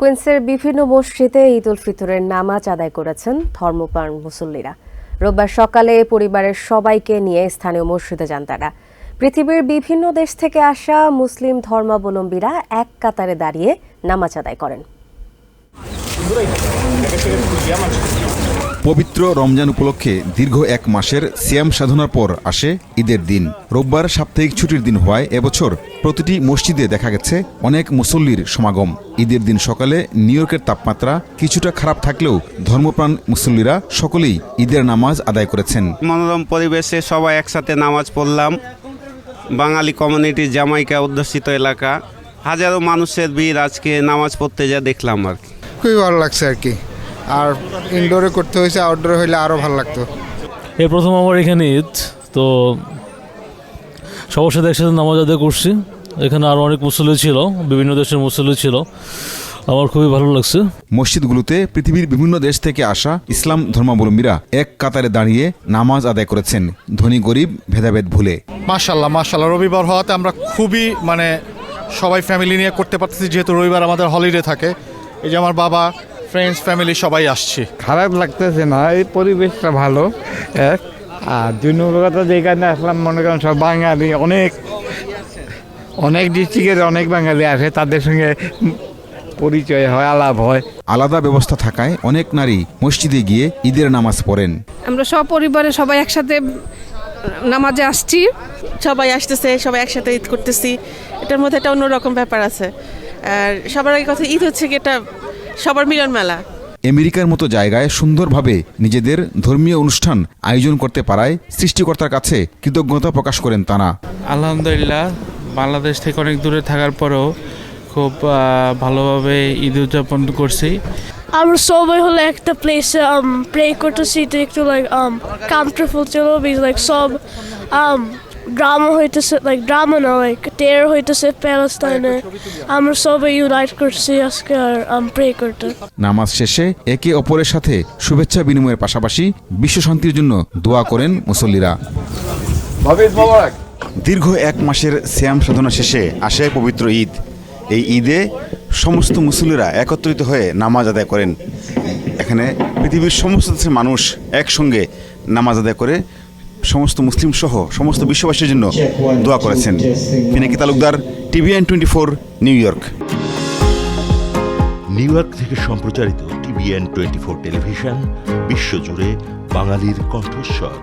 কুইন্সের বিভিন্ন মসজিদে ঈদ উল ফিতরের নামাজ আদায় করেছেন ধর্মপ্রাণ মুসল্লিরা। রোববার সকালে পরিবারের সবাইকে নিয়ে স্থানীয় মসজিদে যান তারা। পৃথিবীর বিভিন্ন দেশ থেকে আসা মুসলিম ধর্মাবলম্বীরা এক কাতারে দাঁড়িয়ে নামাজ আদায় করেন। পবিত্র রমজান উপলক্ষে দীর্ঘ এক মাসের সিয়াম সাধনার পর আসে ঈদের দিন। রোববার সাপ্তাহিক ছুটির দিন হওয়ায় এবছর প্রতিটি মসজিদে দেখা গেছে অনেক মুসল্লির সমাগম। ঈদের দিন সকালে নিউ ইয়র্কের তাপমাত্রা কিছুটা খারাপ থাকলেও ধর্মপ্রাণ মুসল্লিরা সকলেই ঈদের নামাজ আদায় করেছেন। মনোরম পরিবেশে সবাই একসাথে নামাজ পড়লাম। বাঙালি কমিউনিটি জামাইকা অধ্যুষিত এলাকা। হাজারো মানুষের ভিড় আজকে নামাজ পড়তে যা দেখলাম আর কি। খুবই ভালো লাগছে আর কি। আর ইনডোরে করতে হয়েছে আউটডোরে হইলে আরও ভালো লাগতো। এই প্রথম আমার এখানে ঈদ তো সবার সাথে একসাথে নামাজ আদায় করছি। এখানে আরও অনেক মুসল্লি ছিল বিভিন্ন দেশের মুসল্লি ছিল। আমার খুবই ভালো লাগছে। মসজিদগুলোতে পৃথিবীর বিভিন্ন দেশ থেকে আসা ইসলাম ধর্মাবলম্বীরা এক কাতারে দাঁড়িয়ে নামাজ আদায় করেছেন। ধনী গরিব ভেদাভেদ ভুলে। মাশাল্লাহ মাশাল্লাহ রবিবার হওয়াতে আমরা খুবই মানে সবাই ফ্যামিলি নিয়ে করতে পারতেছি যেহেতু রবিবার আমাদের হলিডে থাকে। এই যে আমার বাবা ফ্রেন্ডস ফ্যামিলি সবাই আসছি। খারাপ লাগতেছে না এই পরিবেশটা ভালো এক। আর দুই নম্বর কথা যেখানে আসলাম মনে করেন সব বাঙালি অনেক অনেক ডিস্ট্রিক্টের অনেক বাঙালি আসে তাদের সঙ্গে পরিচয় হয় আলাপ হয়। আলাদা ব্যবস্থা থাকায় অনেক নারী মসজিদে গিয়ে ঈদের নামাজ পড়েন। আমরা সব পরিবারে সবাই একসাথে নামাজে আসছি। সবাই আসতেছে সবাই একসাথে ঈদ করতেছি। এটার মধ্যে একটা অন্যরকম ব্যাপার আছে। আর সবার আগে কথা ঈদ হচ্ছে কি এটা সবার মিলন মেলা। আমেরিকার মতো জায়গায় সুন্দরভাবে নিজেদের ধর্মীয় অনুষ্ঠান আয়োজন করতে পারায় সৃষ্টিকর্তার কাছে কৃতজ্ঞতা প্রকাশ করেন তারা। আলহামদুলিল্লাহ বাংলাদেশ থেকে অনেক দূরে থাকার পরেও খুব ভালোভাবে ঈদ উদযাপন করছি। আমরা সবাই হলে একটা প্লেসে প্রে করতেছি তো একটু লাইক কমফর্টেবল ছিল লাইক সব ড্রামা হইতেছে লাইক ড্রামা না লাইক টের হইতেছে প্যালেস্তাইনে আমরা সবাই ইউনাইট করছি আজকে আর প্রে করতে। নামাজ শেষে একে অপরের সাথে শুভেচ্ছা বিনিময়ের পাশাপাশি বিশ্ব শান্তির জন্য দোয়া করেন মুসল্লিরা। দীর্ঘ এক মাসের শ্যাম সাধনা শেষে আসে পবিত্র ঈদ। এই ঈদে সমস্ত মুসল্লিরা একত্রিত হয়ে নামাজ আদায় করেন। এখানে পৃথিবীর সমস্ত দেশের মানুষ একসঙ্গে নামাজ আদায় করে সমস্ত মুসলিম সহ সমস্ত বিশ্ববাসীর জন্য দোয়া করেছেন। Pinaki Talukdar TVN twenty four New York New York থেকে সম্প্রচারিত টিভিএন টোয়েন্টি ফোর টেলিভিশন, বিশ্বজুড়ে বাঙালির কণ্ঠস্বর।